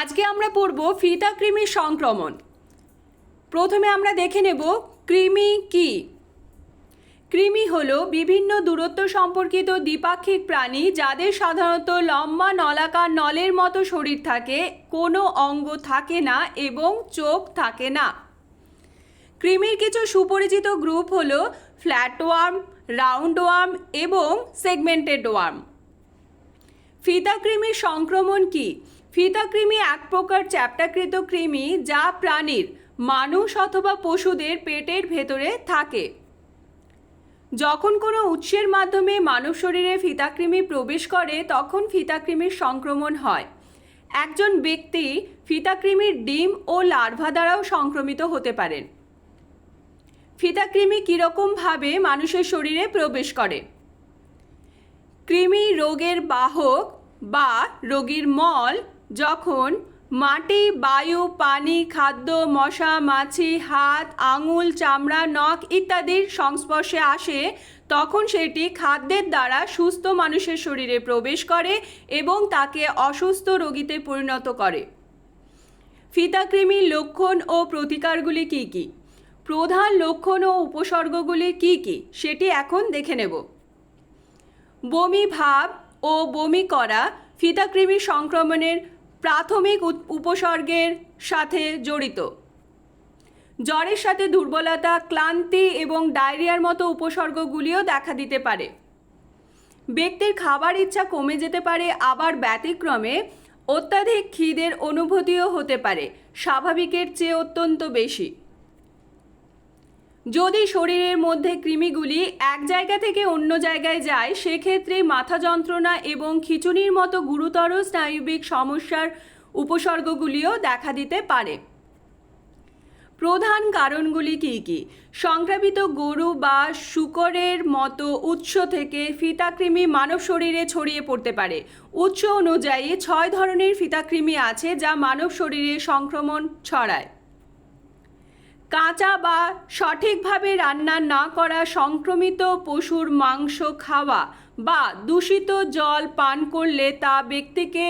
আজকে আমরা পড়ব ফিতা কৃমির সংক্রমণ। প্রথমে আমরা দেখে নেব কৃমি কি। কৃমি হল বিভিন্ন দূরত্ব সম্পর্কিত দ্বিপাক্ষিক প্রাণী যাদের সাধারণত লম্বা নলাকার নলের মতো শরীর থাকে, কোনো অঙ্গ থাকে না এবং চোখ থাকে না। কৃমির কিছু সুপরিচিত গ্রুপ হল ফ্ল্যাট ওয়ার্ম, রাউন্ড ওয়ার্ম এবং সেগমেন্টেড ওয়ার্ম। ফিতাকৃমির সংক্রমণ কি? ফিতাকৃমি এক প্রকার চ্যাপ্টাকৃত কৃমি যা প্রাণীর, মানুষ অথবা পশুদের পেটের ভেতরে থাকে। যখন কোনো উৎসের মাধ্যমে মানব শরীরে ফিতাকৃমি প্রবেশ করে, তখন ফিতাকৃমির সংক্রমণ হয়। একজন ব্যক্তি ফিতাকৃমির ডিম ও লার্ভা দ্বারাও সংক্রমিত হতে পারেন। ফিতাকৃমি কীরকমভাবে মানুষের শরীরে প্রবেশ করে? কৃমি রোগের বাহক বা রোগীর মল যখন মাটি, বায়ু, পানি, খাদ্য, মশা, মাছি, হাত, আঙুল, চামড়া, নখ ইত্যাদির সংস্পর্শে আসে, তখন সেটি খাদ্যের দ্বারা সুস্থ মানুষের শরীরে প্রবেশ করে এবং তাকে অসুস্থ রোগীতে পরিণত করে। ফিতাকৃমির লক্ষণ ও প্রতিকারগুলি কি কি? প্রধান লক্ষণ ও উপসর্গগুলি কি কি? সেটি এখন দেখে নেব। বমি ভাব ও বমি করা ফিতাকৃমি সংক্রমণের প্রাথমিক উপসর্গের সাথে জড়িত। জ্বরের সাথে দুর্বলতা, ক্লান্তি এবং ডায়রিয়ার মতো উপসর্গগুলিও দেখা দিতে পারে। ব্যক্তির খাবার ইচ্ছা কমে যেতে পারে, আবার ব্যতিক্রমে অত্যাধিক খিদের অনুভূতিও হতে পারে। স্বাভাবিকের চেয়ে অত্যন্ত বেশি। যদি শরীরের মধ্যে কৃমিগুলি এক জায়গা থেকে অন্য জায়গায় যায়, সেক্ষেত্রে মাথা যন্ত্রণা এবং খিচুনির মতো গুরুতর স্নায়ুবিক সমস্যার উপসর্গগুলিও দেখা দিতে পারে। প্রধান কারণগুলি কী কী? সংক্রামিত গরু বা শুকরের মতো উৎস থেকে ফিতাকৃমি মানব শরীরে ছড়িয়ে পড়তে পারে। উৎস অনুযায়ী ছয় ধরনের ফিতাকৃমি আছে যা মানব শরীরে সংক্রমণ ছড়ায়। কাঁচা বা সঠিকভাবে রান্না না করা সংক্রমিত পশুর মাংস খাওয়া বা দূষিত জল পান করলে তা ব্যক্তিকে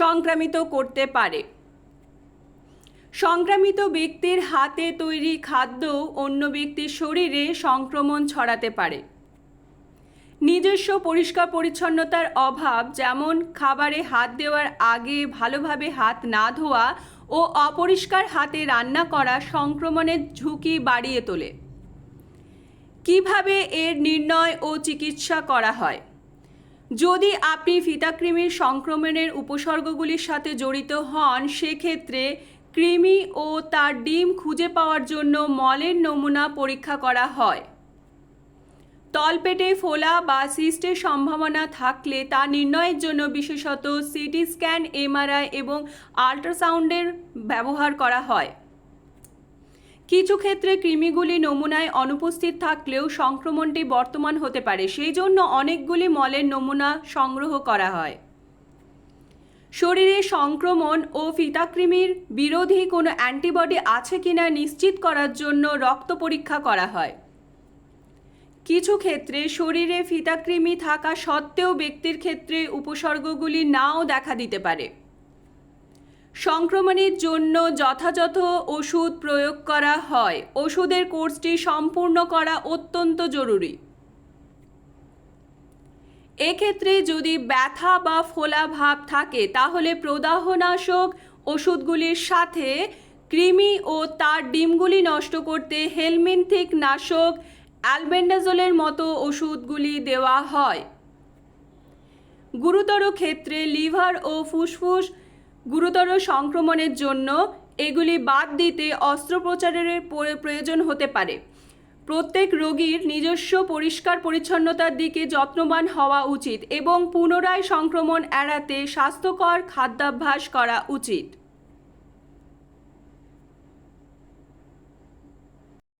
সংক্রামিত করতে পারে। সংক্রামিত ব্যক্তির হাতে তৈরি খাদ্য অন্য ব্যক্তির শরীরে সংক্রমণ ছড়াতে পারে। নিজস্ব পরিষ্কার পরিচ্ছন্নতার অভাব, যেমন খাবারে হাত দেওয়ার আগে ভালোভাবে হাত না ধোয়া ও অপরিষ্কার হাতে রান্না করা সংক্রমণের ঝুঁকি বাড়িয়ে তোলে। কীভাবে এর নির্ণয় ও চিকিৎসা করা হয়? যদি আপনি ফিতাকৃমির সংক্রমণের উপসর্গগুলির সাথে জড়িত হন, সেক্ষেত্রে কৃমি ও তার ডিম খুঁজে পাওয়ার জন্য মলের নমুনা পরীক্ষা করা হয়। তলপেটে ফোলা বা সিস্টের সম্ভাবনা থাকলে তা নির্ণয়ের জন্য বিশেষত সিটি স্ক্যান, এমআরআই এবং আল্ট্রাসাউন্ডের ব্যবহার করা হয়। কিছু ক্ষেত্রে কৃমিগুলি নমুনায় অনুপস্থিত থাকলেও সংক্রমণটি বর্তমান হতে পারে, সেই জন্য অনেকগুলি মলের নমুনা সংগ্রহ করা হয়। শরীরে সংক্রমণ ও ফিতাকৃমির বিরোধী কোনো অ্যান্টিবডি আছে কিনা নিশ্চিত করার জন্য রক্ত পরীক্ষা করা হয়। কিছু ক্ষেত্রে শরীরে ফিতাকৃমি থাকা সত্ত্বেও ব্যক্তির ক্ষেত্রে উপসর্গগুলি নাও দেখা দিতে পারে। সংক্রমণের জন্য যথাযথ ওষুধ প্রয়োগ করা হয়। ওষুধের কোর্সটি সম্পূর্ণ করা অত্যন্ত জরুরি। এক্ষেত্রে যদি ব্যথা বা ফোলা ভাব থাকে, তাহলে প্রদাহনাশক ওষুধগুলির সাথে কৃমি ও তার ডিমগুলি নষ্ট করতে হেলমিনথিক নাশক অ্যালবেন্ডাজোলের মতো ওষুধগুলি দেওয়া হয়। গুরুতর ক্ষেত্রে লিভার ও ফুসফুস গুরুতর সংক্রমণের জন্য এগুলি বাদ দিতে অস্ত্রোপচারের প্রয়োজন হতে পারে। প্রত্যেক রোগীর নিজস্ব পরিষ্কার পরিচ্ছন্নতার দিকে যত্নবান হওয়া উচিত এবং পুনরায় সংক্রমণ এড়াতে স্বাস্থ্যকর খাদ্যাভ্যাস করা উচিত।